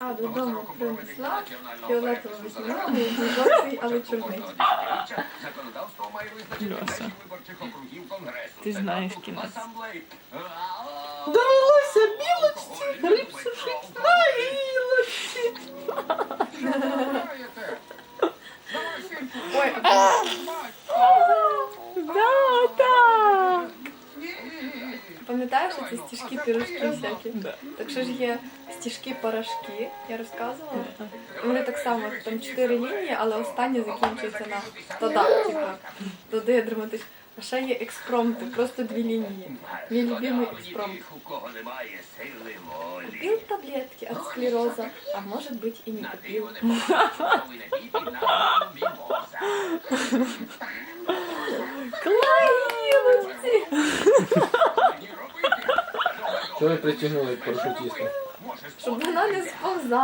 А додому принесла фіолетового весняного, який жовтий, але чорний. Законодавство має визначити Льоса. межі виборчих округів Конгресу. Ти знаєш кінець. Довелося білочці гриб сушить на гілочці. Ой, Да, пам'ятаєш ці стіжки пірожки всякі? Да. Так що ж є стіжки порошки, я розказувала. Вони так само, там чотири лінії, але остання закінчується на тода, типа, туди драматично. А ще є експромти, просто дві лінії. Мій любимий експромт. Купил таблетки от склероза, а может быть и не купил. диво Що ви притягнули парашутіста? Щоб вона не сповзала.